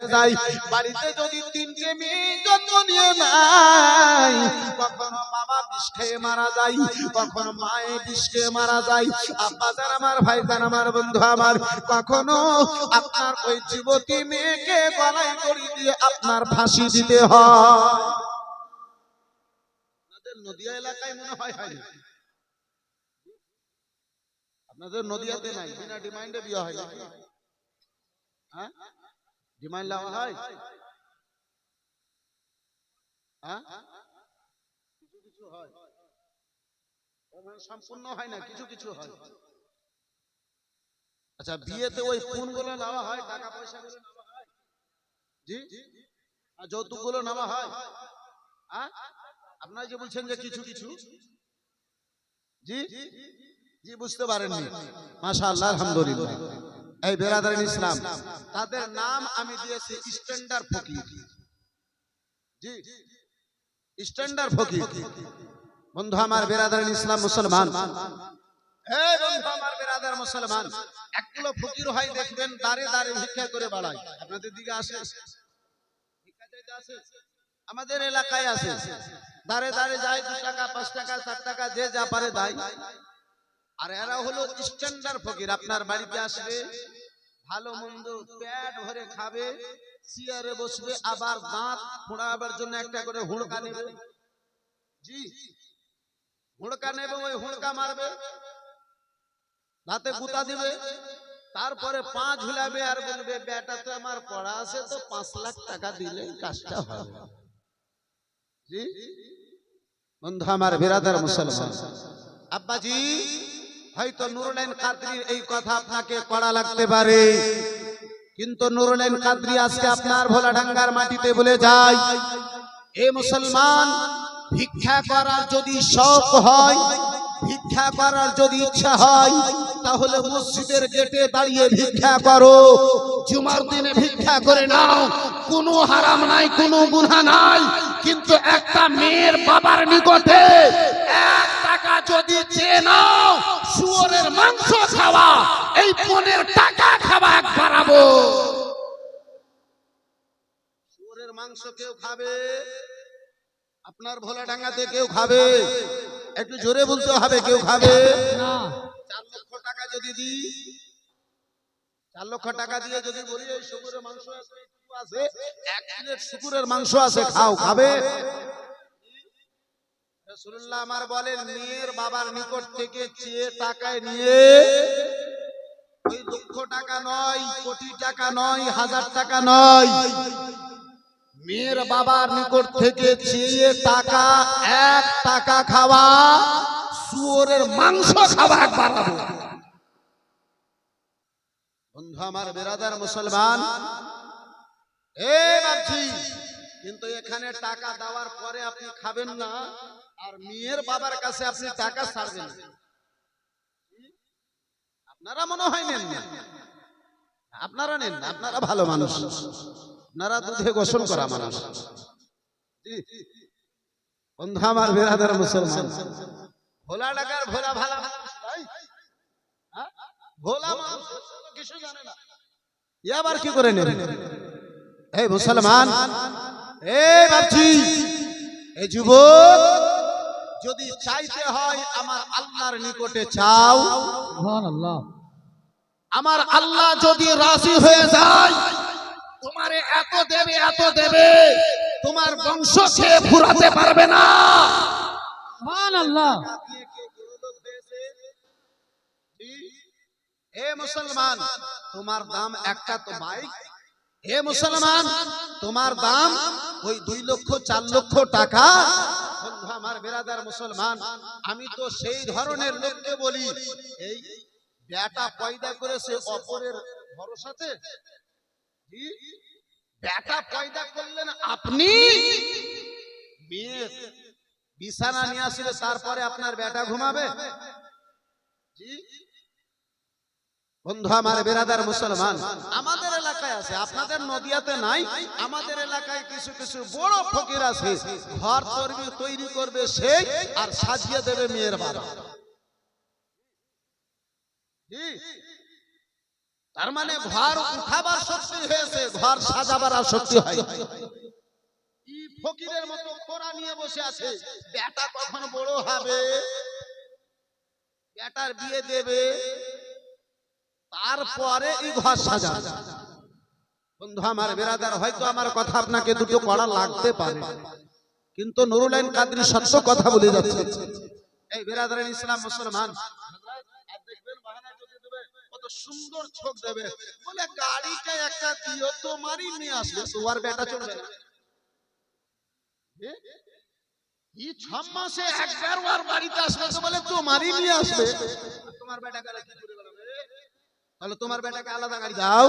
যাই, বাড়িতে যদি তিনটে মেয়ে নিয়ে নাই, কখনো বাবা মারা কখনো মায়ে বিষ মারা যায়। আব্বা যান আমার, ভাই যান আমার, বন্ধু আমার, কখনো আপনার ওই যুবতী মেয়েকে গলায় দড়ি দিয়ে আপনার ফাঁসি দিতে হয়। নদিয়া এলাকায় মনে হয় আপনাদের নদিয়াতে নাই, বিনা ডিমান্ডে বিয়ে হয় হ্যাঁ? ডিমান্ড লাওয়া হয় হ্যাঁ কিছু কিছু হয় সম্পূর্ণ হয় না কিছু কিছু হয় আচ্ছা বিয়েতে ওই ফোনগুলো নেওয়া হয় টাকা পয়সা গুলো নেওয়া হয় জি আর যৌতুকগুলো নেওয়া হয় হ্যাঁ আপনারা যে বলছেন যে কিছু কিছু জি জি বুঝতে পারেননি মাশাআল্লাহ আলহামদুলিল্লাহ এই বেরাদারিন ইসলাম তাদের নাম আমি দিয়েছি স্ট্যান্ডার্ড ফকির। জি স্ট্যান্ডার্ড ফকির। বন্ধু আমার বেরাদারিন ইসলাম মুসলমান। এই বন্ধু আমার বেরাদার মুসলমান এক ফকির হয় দেখবেন দাঁড়ে দাঁড়ে ভিক্ষা করে বাড়ায়। আপনাদের দিকে আসে? ভিক্ষা চাইতে আসে? আমাদের এলাকায় আছে দাঁড়ে দাঁড়ে যায় দু টাকা পাঁচ টাকা চার টাকা যে যা পারে দেয়। আর এরা হলো স্ট্যান্ডার্ড ফকির। আপনার বাড়িতে আসবে ভালো মন্দ পেট ভরে খাবে চেয়ারে বসবে আবার দাঁত ফোড়াবার জন্য একটা করে হুড়কা নেবে। জি। হুড়কা নেবে ওই হুড়কা মারবে। দাঁতে গুতা দিবে তারপরে পা ঝুলাবে আর বলবে বেটা তো আমার পড়া আছে তো পাঁচ লাখ টাকা দিলে কাজটা হবে। জি। বন্ধু আমার বিরাদার মুসলমান। আব্বাজি হয়তো নুরুলাইন কাদরির এই কথা আপনাকে কড়া লাগতে পারে। কিন্তু নুরুলাইন কাদরি আজকে আপনার ভোলাডাঙ্গার মাটিতে বলে যায়, এ মুসলমান, ভিক্ষা করার যদি শখ হয়, ভিক্ষা করার যদি ইচ্ছা হয়, তাহলে মসজিদের গেটে দাঁড়িয়ে ভিক্ষা করো। জুমার দিনে ভিক্ষা করে নাও। কোনো হারাম নাই, কোনো গুনাহ নাই। কিন্তু একটা মেয়ের বাবার নিকটে এক টাকা যদি চেয়ে নাও শুয়োরের মাংস খাওয়া এই পনেরো টাকা খাওয়া এক বাড়াবো। শুয়োরের মাংস কেউ খাবে? আপনার ভোলা ডাঙ্গাতে কেউ খাবে? একটু জোরে বলতে হবে কেউ খাবে? চার লক্ষ টাকা যদি দিই চার লক্ষ টাকা দিয়ে যদি বলি এই শুকুরের মাংস আছে, একটু আছে এক প্লেট শুকুরের মাংস আছে খাও খাবে? মেয়ের বাবার নিকট থেকে চেয়ে টাকা এক টাকা খাওয়া, শুয়োরের মাংস খাওয়া এক বাড়াবো বন্ধু আমার বেরাদার মুসলমান কিন্তু এখানে টাকা দেওয়ার পরে আপনি খাবেন না। আর মেয়ের বাবার কাছে আপনি টাকা ছাড়বেন আপনারা মনে হয় নেন আপনারা নেন আপনারা ভালো মানুষ। আপনারা দুধে গোসল করা মানুষ। বন্ধু আমার বেরাদার মুসলমান। ভোলা ডাকার ভোলা ভালা হ্যাঁ? ভোলা কিছু জানে না। আবার কি করে নেবে? এই মুসলমান, এই ভাবছি এই যুবক যদি চাইতে হয় আমার আল্লাহর নিকটে চাও আমার আল্লাহ যদি রাজি হয়ে যায় তোমারে এত দেবে এত দেবে তোমার বংশ সে ফুরাতে পারবে না। আল্লাহ হে মুসলমান তোমার দাম একটা তো বাইক। হে মুসলমান তোমার দাম ওই দুই লক্ষ চার লক্ষ টাকা। আমার বেরাদার মুসলমান, আমি তো সেই ধরনের লোককে বলি, এই ব্যাটা পয়দা করেছে অপরের ভরসাতে? ব্যাটা পয়দা করলেন আপনি? মেয়ে বিছানা নিয়ে আসলে তারপরে আপনার ব্যাটা ঘুমাবে? বন্ধু, আমার বেরাদার মুসলমান, আমাদের এলাকায় আছে, আপনাদের নদিয়াতে নাই, আমাদের এলাকায় কিছু কিছু বড় ফকির আছে, ঘর তৈরি তৈরি করবে সেই আর সাজিয়ে দেবে মেয়ের বাবা। তার মানে ঘর উঠাবার শক্তি হয়েছে, ঘর সাজাবার আর শক্তি হয় ফকিরের মতো খোরা নিয়ে বসে আছে, বেটা কখন বড় হবে? বেটার বিয়ে দেবে তারপরে এই ঘর সাজা বন্ধু আমার বেরাদার, হয়তো আমার কথা আপনাকে দুটো কড়া লাগতে পারে। কিন্তু নুরুলাইন কাদরি সত্য কথা বলে যাচ্ছে। এই বেরাদারের ইসলাম মুসলমান সুন্দর ছোক দেবে। বলে, গাড়িটা একটা দিও, তোমারই নিয়ে আসবে, তোমার বেটা চলবে না? ছ মাসে একবার তোমার বেটা গেলে করে? তাহলে তোমার বেটাকে আলাদা গাড়ি দাও।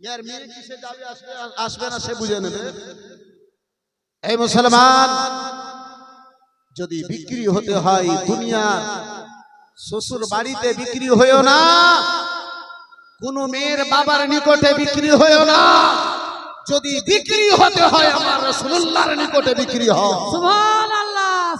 ইয়ার মেয়ে কিসে যাবে আসবে আসবে না সে বুঝে নেবে। এই মুসলমান যদি বিক্রি হতে হয় দুনিয়া শ্বশুর বাড়িতে বিক্রি হয়েও না কোন মেয়ের বাবার নিকটে বিক্রি হয়েও না যদি বিক্রি হতে হয় আমার রসুল্লাহর নিকটে বিক্রি হয়। সুবহান আল্লাহ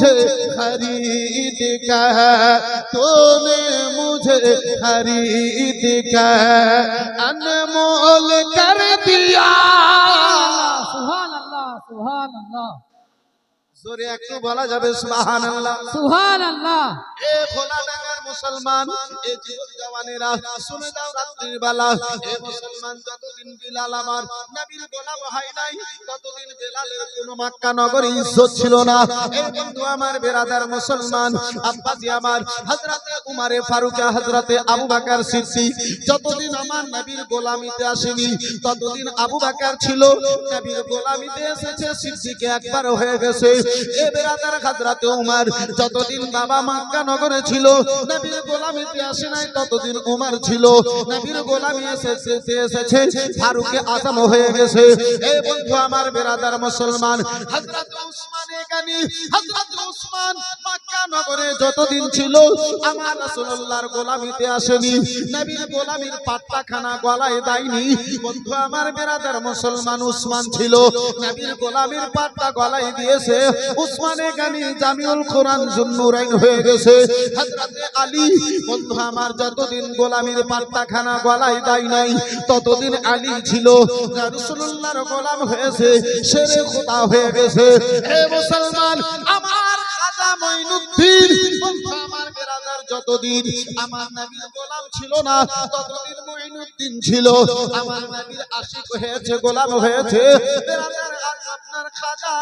मुझे खरीद का तूने मुझे खरीद का अनमोल कर दिया सुभान अल्लाह सुभान अल्लाह জোরে একটু বলা যাবে সুবহানাল্লাহ। সুবহান আল্লাহ এ খোলা ডাঙ্গার মুসলমান এ জওয়ানেরা শুনে দাও রাত্রির বেলা। এ মুসলমান যতদিন বিলাল আমার নবীর গোলাম হয় নাই ততদিন বেলালের কোনো মক্কা নগরে ইজ্জত ছিল না। এই বন্ধু আমার বেরাদার মুসলমান আব্বাজি আমার হযরতে উমারে ফারুক হযরতে আবু বকর সিদ্দিক যতদিন আমার নবীর গোলামিতে আসেনি ততদিন আবু বকর ছিল। নবীর গোলামিতে এসেছে সিদ্দিকে একবার হয়ে গেছে। যতদিন বাবা নগরে ছিল, নবীর গোলামিতে আসে নাই ততদিন উমার ছিল। নবীর গোলামি এসেছে এসেছে, ফারুকে হয়ে গেছে। এই বন্ধু আমার বেরাদার মুসলমান উসমান ছিল গোলামিতে আসেনি। গলায় দেয়নি বন্ধু আমার বেরাদার মুসলমান উসমান ছিল, নবীর গোলামির পাট্টা গলায় দিয়েছে। উসমানে গানি জামিউল কোরআন জুন্নুরাইন হয়ে গেছে। হযরতে আলী, বন্ধু আমার, যতদিন গোলামির পাত্তাখানা গলায় দাই নাই, ততদিন আলী ছিল। রাসূলুল্লাহর গোলাম হয়েছে শেরে খোদা হয়ে গেছে। হে মুসলমান, আমার মঈনুদ্দিন আমার বেরাদার যতদিন আমার নবীর গোলাম ছিল না ততদিন মঈনুদ্দিন ছিল। আমার নবীর আশিক হয়েছে গোলাম হয়েছে। বেরাদার আপনার খাজা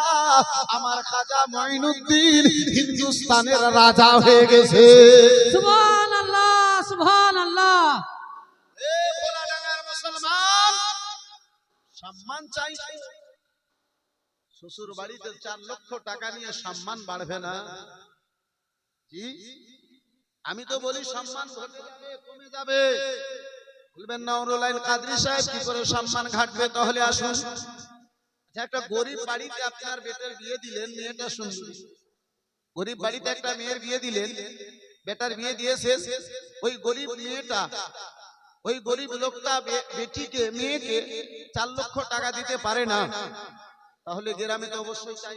আমার খাজা মঈনুদ্দিন হিন্দুস্তানের রাজা হয়ে গেছে। এ ভোলাডাঙ্গার মুসলমান সম্মান চাই। শ্বশুর বাড়িতে চার লক্ষ টাকা নিয়ে সম্মান বাড়বে না? জি? আমি তো বলি সম্মান কমে যাবে। বলবেন না অনুলাইন কাদরি সাহেব কি করে সম্মান ঘাটবে? তাহলে আসুন। আচ্ছা একটা গরিব বাড়িতে আপনার বেটার বিয়ে দিলেন মেয়েটা শুনবেন গরিব বাড়িতে একটা মেয়ের বিয়ে দিলেন বেটার বিয়ে দিয়েছে ওই গরিব মেয়েটা ওই গরিব লোকটা বেটিকে মেয়েকে চার লক্ষ টাকা দিতে পারে না। তাহলে গ্রামে তো অবশ্যই চাই?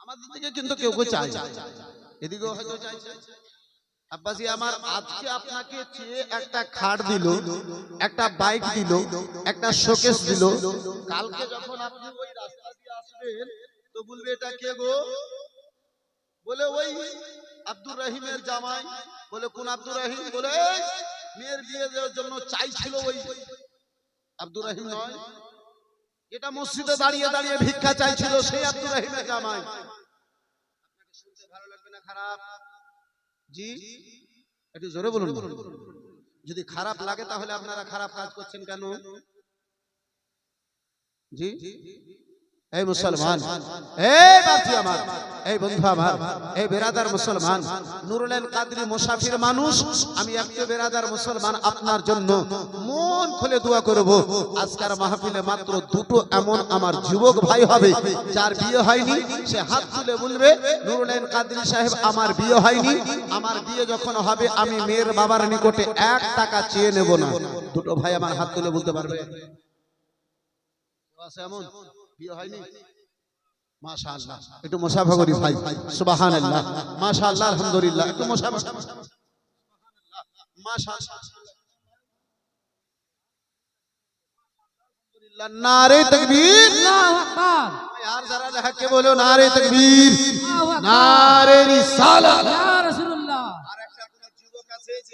আমাদের দিকে কিন্তু কেউ কেউ চাই এদিকেও হয়তো চাই আব্বাসি আমার আজকে আপনাকে চেয়ে একটা খাট দিল একটা বাইক দিল একটা শোকেস দিল। কালকে যখন আপনি ওই রাস্তা দিয়ে আসবেন তো বলবে এটা কে গো? বলে ওই আব্দুর রহিমের জামাই। বলে কোন আব্দুর রহিম? বলে মেয়ের বিয়ে দেওয়ার জন্য চাইছিল ওই। আব্দুর রহিম নয়। এটা মসজিদে দাঁড়িয়ে দাঁড়িয়ে ভিক্ষা চাইছিল সেই আব্দুর রহিমের জামাই। আপনাকে শুনতে ভালো লাগবে না খারাপ? জি? একটু জোরে বলুন যদি খারাপ লাগে তাহলে আপনারা খারাপ কাজ করছেন কেন? জি? এই মুসলমান এই আমার এই বন্ধু আমার এই বেরাদার মুসলমান নুরুলেন কাদরি মুসাফির মানুষ আমি একটু বেরাদার মুসলমান আপনার জন্য মন খুলে দোয়া করব। আজকের মাহফিলে মাত্র দুটো এমন আমার যুবক ভাই হবে যার বিয়ে হয়নি সে হাত তুলে বলবে নুরুলেন কাদরি সাহেব আমার বিয়ে হয়নি আমার বিয়ে যখন হবে আমি মেয়ের বাবার নিকটে এক টাকা চেয়ে নেব না। দুটো ভাই আমার হাত তুলে বলতে পারবে? এমন? বিয়ে হয়নি একটু মুসাফা করি ভাই। সুবহানাল্লাহ। আলহামদুলিল্লাহ। একটু নারে তকবীর। নারে তকবীর। নারে রিসালাত।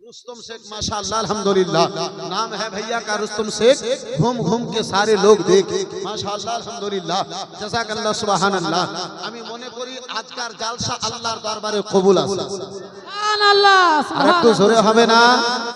रुस्तम शेख माशाल्लाह अल्हम्दुलिल्लाह नाम है भैया का रुस्तम शेख घूम घूम के सारे लोग देख माशाल्लाह अल्हम्दुलिल्लाह জাযাকাল্লাহ সুবহানাল্লাহ আমি মনে করি আজকার জালসা আল্লাহর দরবারে কবুল আছে সুবহানাল্লাহ আর একটু জোরে হবে না